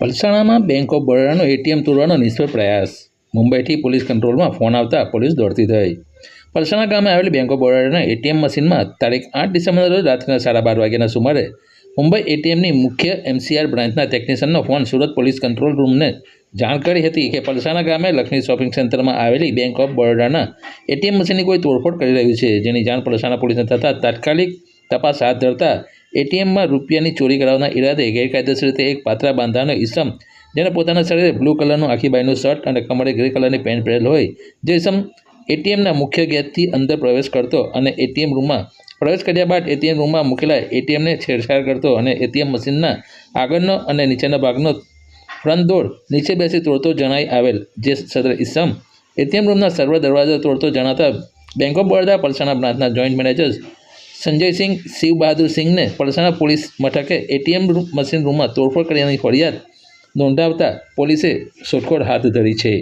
પલસાણામાં bank of બરોડાનો ATM તોડવાનો નિષ્ફળ પ્રયાસ. મુંબઈથી પોલીસ કંટ્રોલમાં ફોન આવતા પોલીસ દોડતી થઈ. પલસાણા ગામે આવેલી બેંક ઓફ બરોડાના એટીએમ મશીનમાં તારીખ આઠ ડિસેમ્બરના રોજ રાત્રિના સાડા બાર વાગ્યાના સુમારે મુંબઈ એટીએમની મુખ્ય એમસીઆર બ્રાન્ચના ટેકનિશિયનનો ફોન સુરત પોલીસ કંટ્રોલ રૂમને જાણ કરી હતી કે પલસાણા ગામે લક્ષ્મી શોપિંગ સેન્ટરમાં આવેલી બેંક ઓફ બરોડાના એટીએમ મશીનની કોઈ તોડફોડ કરી રહ્યું છે. જેની જાણ પલસાણા પોલીસને થતાં તાત્કાલિક તપાસ હાથ ધરતા એટીએમમાં રૂપિયાની ચોરી કરાવવાના ઈરાદે ગેરકાયદેસર રીતે એક પાત્રા બાંધાનો ઈસમ, જેને પોતાના શરીરે બ્લુ કલરનું આખીબાઈનું શર્ટ અને કમરે ગ્રે કલરની પેન્ટ પહેરેલ હોય. જે ઈસમ એટીએમના મુખ્ય ગેટથી અંદર પ્રવેશ કરતો અને એટીએમ રૂમમાં પ્રવેશ કર્યા બાદ એટીએમ રૂમમાં મૂકેલા એટીએમને છેડછાડ કરતો અને એટીએમ મશીનના આગળનો અને નીચેના ભાગનો ફ્રન્ટ દોર નીચે બેસી તોડતો જણાઈ આવેલ, જે સદર ઈસમ. એટીએમ રૂમના સર્વ દરવાજા તોડતો જણાતા બેંક ઓફ બરોડા પલસાણા બ્રાન્ચના જોઈન્ટ મેનેજર સંજયસિંહ શિવ બહાદુર સિંહને પલસાણા પોલીસ મથકે એટીએમ મશીન રૂમમાં તોડફોડ કર્યાની ફરિયાદ નોંધાવતા પોલીસે શોધખોળ હાથ ધરી છે.